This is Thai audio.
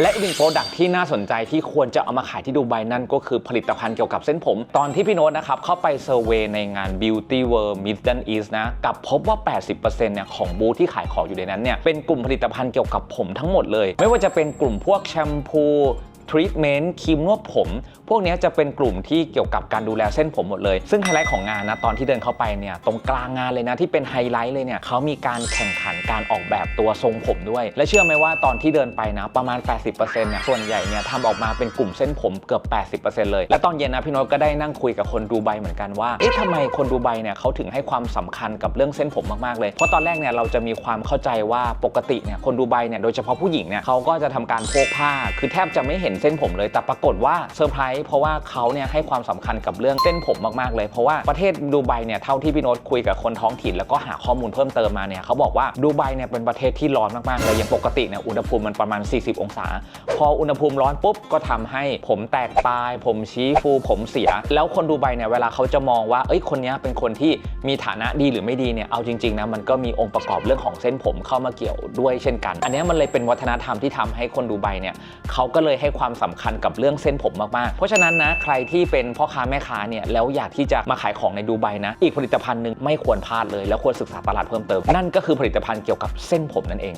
และอีกหนึ่งโปรดักที่น่าสนใจที่ควรจะเอามาขายที่ดูไบนั่นก็คือผลิตภัณฑ์เกี่ยวกับเส้นผม ตอนที่พี่โน้ตนะครับ เข้าไปเซอร์เวยในงาน Beauty World Middle East นะกับพบว่า 80%เนี่ยของบูธที่ขายของอยู่ในนั้นเนี่ยเป็นกลุ่มผลิตภัณฑ์เกี่ยวกับผมทั้งหมดเลย ไม่ว่าจะเป็นกลุ่มพวกแชมพู ทรีทเมนต์ครีมนวดผม พวกนี้จะเป็นกลุ่มที่เกี่ยวกับการดูแลเส้นผมหมดเลย ซึ่งไฮไลท์ของงานนะตอนที่เดินเข้าไปเนี่ยตรงกลางงานเลยนะที่เป็นไฮไลท์เลยเนี่ยเขามีการแข่งขันการออกแบบตัวทรงผมด้วย และเชื่อไหมว่าตอนที่เดินไปนะประมาณ 80%เนี่ยส่วนใหญ่เนี่ยทำออกมาเป็นกลุ่มเส้นผมเกือบ 80%เลย และตอนเย็นนะพี่โน้ตก็ได้นั่งคุยกับคนดูไบเหมือนกันว่าเอ๊ะทำไมคนดูไบเนี่ยเขาถึงให้ความสำคัญกับเรื่องเส้นผมมากๆเลย เพราะตอนแรกเนี่ยเราจะมีความเข้าใจว่าปกติเนี่ยคนดูไบเนี่ยโดยเฉพาะผู้หญิงเนี่ยเขาก็จะทำการโพกผ้าคือแทบจะไม่เห็นเส้นผมเลย แต่ปรากฏว่าเซอร์ไพรส์เพราะว่าเขาเนี่ยให้ความสำคัญกับเรื่องเส้นผมมากๆเลย เพราะว่าประเทศดูไบเนี่ยเท่าที่พี่โน้ตคุยกับคนท้องถิ่นแล้วก็หาข้อมูลเพิ่มเติมมาเนี่ยเขาบอกว่าดูไบเนี่ยเป็นประเทศที่ร้อนมากๆเลยอย่างปกติเนี่ยอุณหภูมิมันประมาณ 40 องศา พออุณหภูมิร้อนปุ๊บก็ทำให้ผมแตกปลาย ผมชี้ฟูผมเสีย แล้วคนดูไบเนี่ยเวลาเขาจะมองว่าเอ้ยคนนี้เป็นคนที่มีฐานะดีหรือไม่ดีเนี่ยเอาจริงๆนะมันก็มีองค์ประกอบเรื่องของเส้นผมเข้ามาเกี่ยวด้วยเช่นกัน อันนี้มันเลยเป็นวัฒนธรรมที่ทำให้คนดูไบเนี่ยเขาก็เลยให้ความความสำคัญกับเรื่องเส้นผมมากๆ เพราะฉะนั้นนะใครที่เป็นพ่อค้าแม่ค้าเนี่ยแล้วอยากที่จะมาขายของในดูไบนะ อีกผลิตภัณฑ์หนึ่งไม่ควรพลาดเลย แล้วควรศึกษาตลาดเพิ่มเติม นั่นก็คือผลิตภัณฑ์เกี่ยวกับเส้นผมนั่นเอง